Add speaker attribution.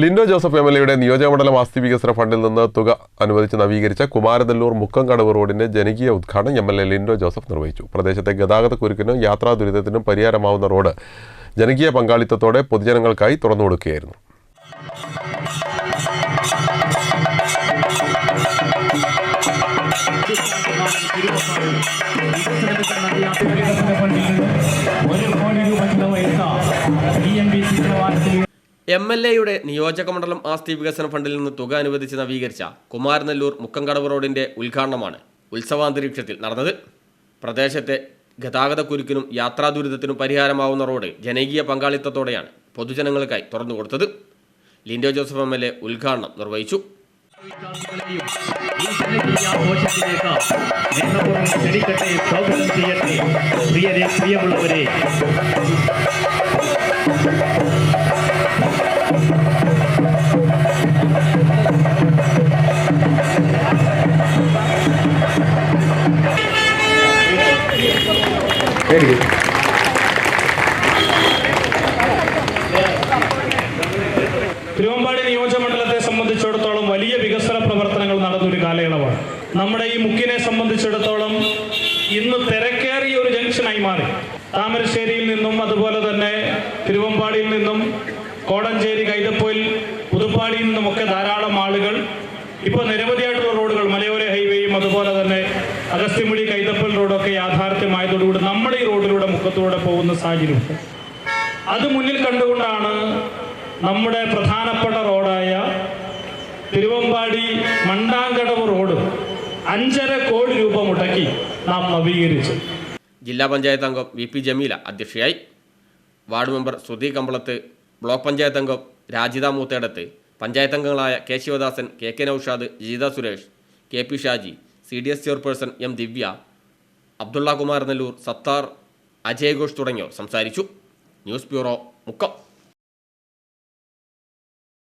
Speaker 1: Lindo Joseph M L എയുടെ നിയോജകമണ്ഡലം ആസ്തി വികസന ഫണ്ടിൽ നിന്ന് തുക അനുവദിച്ച് നവീകരിച്ച കുമാരനെല്ലൂർ മുക്കംകടവ് റോഡിന്റെ ജനകീയ ഉദ്ഘാടനം M L A Lindo Joseph നിർവഹിച്ചു. പ്രദേശത്തെ ഗതാഗത കുരുക്കിനും യാത്രാ ദുരിതത്തിനും പരിഹാരമാവുന്ന റോഡ് ജനകീയ പങ്കാളിത്തത്തോടെ പൊതുജനങ്ങൾക്കായി
Speaker 2: തുറന്നു കൊടുക്കുകയായിരുന്നു. എം
Speaker 3: എൽ എയുടെ നിയോജകമണ്ഡലം ആസ്തി വികസന ഫണ്ടിൽ നിന്ന് തുക അനുവദിച്ച് നവീകരിച്ച കുമാരനെല്ലൂർ മുക്കംകടവ് റോഡിന്റെ ഉദ്ഘാടനമാണ് ഉത്സവാന്തരീക്ഷത്തിൽ നടന്നത്. പ്രദേശത്തെ ഗതാഗതക്കുരുക്കിനും യാത്രാ ദുരിതത്തിനും പരിഹാരമാവുന്ന റോഡ് ജനകീയ പങ്കാളിത്തത്തോടെയാണ് പൊതുജനങ്ങൾക്കായി തുറന്നുകൊടുത്തത് Lindo Joseph M L A ഉദ്ഘാടനം നിർവഹിച്ചു.
Speaker 2: ജനകീയ ഗുഡ്
Speaker 4: തിരുവമ്പാടി നിയോജകമണ്ഡലത്തെ സംബന്ധിച്ചിടത്തോളം വലിയ വികസന പ്രവർത്തനങ്ങൾ നടന്നൊരു കാലയളവാണ്. നമ്മുടെ ഈ മുക്കിനെ സംബന്ധിച്ചിടത്തോളം ഇന്ന് തിരക്കേറിയ ഒരു ജംഗ്ഷനായി മാറി. താമരശ്ശേരിയിൽ നിന്നും അതുപോലെ തന്നെ തിരുവമ്പാടിയിൽ നിന്നും കോടഞ്ചേരി കൈതപ്പൊയിൽ പുതുപ്പാടിയിൽ നിന്നുമൊക്കെ ധാരാളം ആളുകൾ ഇപ്പോൾ നിരവധിയായിട്ടുള്ള റോഡുകൾ മലയോര ഹൈവേയും അതുപോലെ തന്നെ അഗസ്ത്യമുടി കൈതപ്പൽ റോഡൊക്കെ യാഥാർത്ഥ്യമായതോടുകൂടി നമ്മുടെ മുക്കത്തൂടെ പോകുന്ന സാഹചര്യമുണ്ട് അത് മുന്നിൽ കണ്ടുകൊണ്ടാണ് നമ്മുടെ പ്രധാനപ്പെട്ട റോഡായ തിരുവമ്പാടി മണ്ടാങ്കടവ് റോഡ് അഞ്ചര കോടി രൂപ മുടക്കി നാം നവീകരിച്ചു
Speaker 3: ജില്ലാ പഞ്ചായത്ത് അംഗം വി പി ജമീല അധ്യക്ഷയായി. Ward member Shruthi Kambalath block panchayat അംഗം രാജിത മൂത്തേടത്ത് പഞ്ചായത്ത് അംഗങ്ങളായ K Sivadasan K K Naushad Jeetha Suresh K P Shaji C D S chairperson M Divya Abdulla Kumar Nellur Sathar Ajay Ghosh തുടങ്ങിയവർ. സംസാരിച്ചു. News bureau Mukkam.